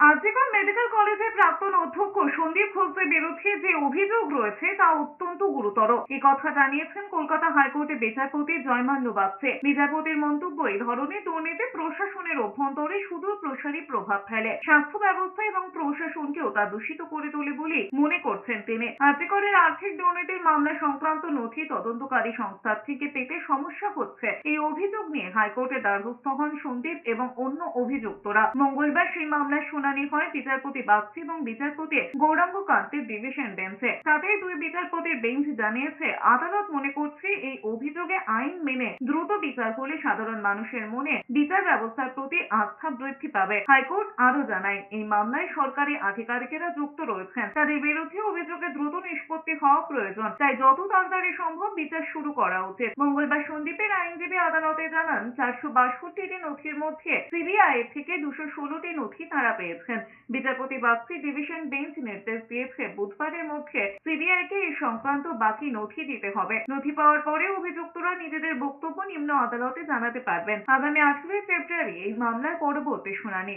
RG Kar medical কলেজের প্রাক্তন অধ্যক্ষ সন্দীপ ঘোষের বিরুদ্ধে যে অভিযোগ রয়েছে তা অত্যন্ত গুরুতর। এ কথা জানিয়েছেন কলকাতা হাইকোর্টের বিচারপতি জয়মান্য বাগচে। বিচারপতির মন্তব্য এই ধরনের দুর্নীতি প্রশাসনের অভ্যন্তরে সুদূর প্রসারী প্রভাব ফেলে। স্বাস্থ্য ব্যবস্থা এবং প্রশাসনকেও তা দূষিত করে তোলে বলে মনে করছেন তিনি। আরজিকরের আর্থিক দুর্নীতির মামলা সংক্রান্ত নথি তদন্তকারী সংস্থার থেকে পেতে সমস্যা হচ্ছে। এই অভিযোগ নিয়ে হাইকোর্টে দ্বারস্থ হন সন্দীপ এবং অন্য অভিযুক্তরা। মঙ্গলবার সেই মামলার শুনানি হয় বিচারপতি বাগচি এবং বিচারপতি গৌরাঙ্গ কান্তের ডিভিশন বেঞ্চে। তাতেই দুই বিচারপতির বেঞ্চ জানিয়েছে, আদালত মনে করছে এই অভিযোগে আইন মেনে দ্রুত বিচার হলে সাধারণ মানুষের মনে বিচার ব্যবস্থার প্রতি আস্থা বৃদ্ধি পাবে। হাইকোর্ট আরও জানায়, এই মামলায় সরকারি আধিকারিকেরা যুক্ত রয়েছেন। তাদের বিরুদ্ধে অভিযোগে দ্রুত নিষ্পত্তি হওয়া প্রয়োজন, তাই যত তাড়াতাড়ি সম্ভব বিচার শুরু করা উচিত। মঙ্গলবার সন্দীপের আইনজীবী আদালতে জানান, চারশো বাষট্টিটি নথির মধ্যে সিবিআই থেকে দুশো ষোলোটি নথি তারা পেয়েছেন বিচারপতি বাগচি ডিভিশন বেঞ্চ নির্দেশ দিয়েছে। বুধবারের মধ্যে সিবিআইকে এই সংক্রান্ত বাকি নথি দিতে হবে। নথি পাওয়ার পরে অভিযুক্তরা নিজেদের বক্তব্য নিম্ন আদালতে জানাতে পারবেন। আগামী আঠারোই ফেব্রুয়ারি এই মামলার পরবর্তী শুনানি।